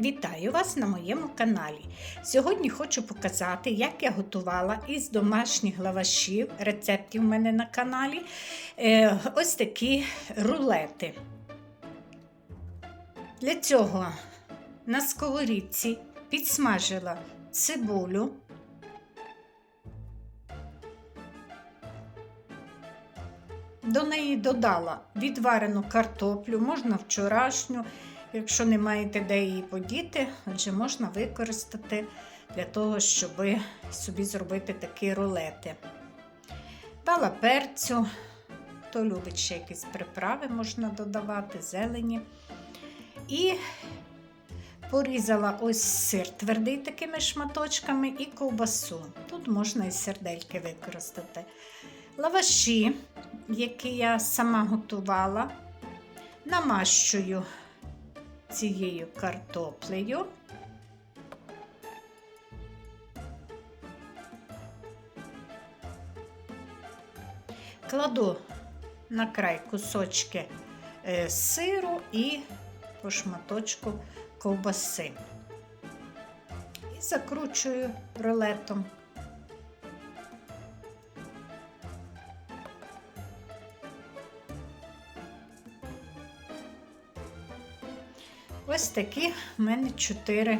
Вітаю вас на моєму каналі. Сьогодні хочу показати, як я готувала із домашніх лавашів, рецептів у мене на каналі. е, Ось такі рулети. Для цього на сковорідці підсмажила цибулю. До неї додала відварену картоплю, можна вчорашню, якщо не маєте де її подіти, адже можна використати для того, щоб собі зробити такі рулети. Дала перцю, хто любить ще якісь приправи, можна додавати, зелені. І порізала ось сир твердий такими шматочками і ковбасу. Тут можна і сердельки використати. Лаваші, які я сама готувала, намащую цією картоплею. Кладу на край кусочки е, сиру і по шматочку ковбаси. І закручую рулетом. Ось такі в мене чотири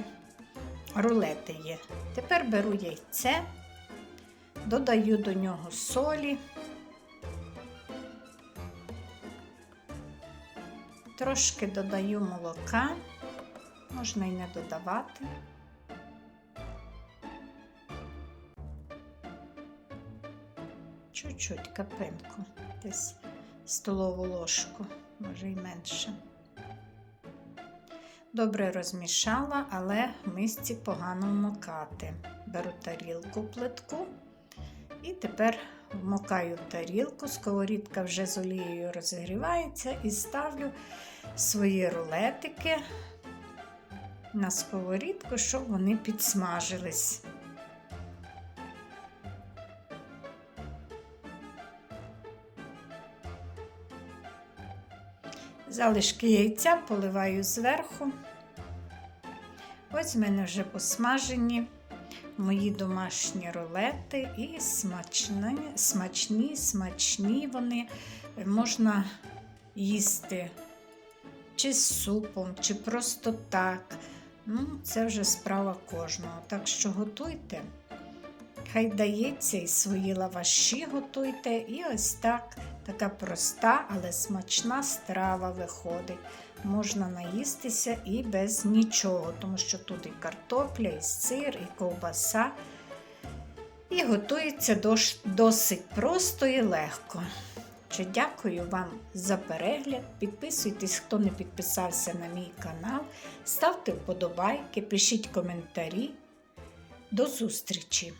рулети є. Тепер беру яйце, додаю до нього солі, трошки додаю молока, можна і не додавати. Чуть-чуть капинку, десь столову ложку, може й менше. Добре розмішала, але мисці погано вмокати. Беру тарілку плитку і тепер вмокаю тарілку, сковорідка вже з олією розігрівається і ставлю свої рулетики на сковорідку, щоб вони підсмажились. Залишки яйця поливаю зверху. Ось в мене вже посмажені мої домашні рулети і смачні, смачні, смачні вони можна їсти чи з супом, чи просто так. Ну, Це вже справа кожного. Так що готуйте. Хай дається і свої лаваші готуйте, і ось так така проста, але смачна страва виходить. Можна наїстися і без нічого, тому що тут і картопля, і сир, і ковбаса. І готується досить просто і легко. Що Дякую вам за перегляд. Підписуйтесь, хто не підписався на мій канал, ставте вподобайки, пишіть коментарі. До зустрічі!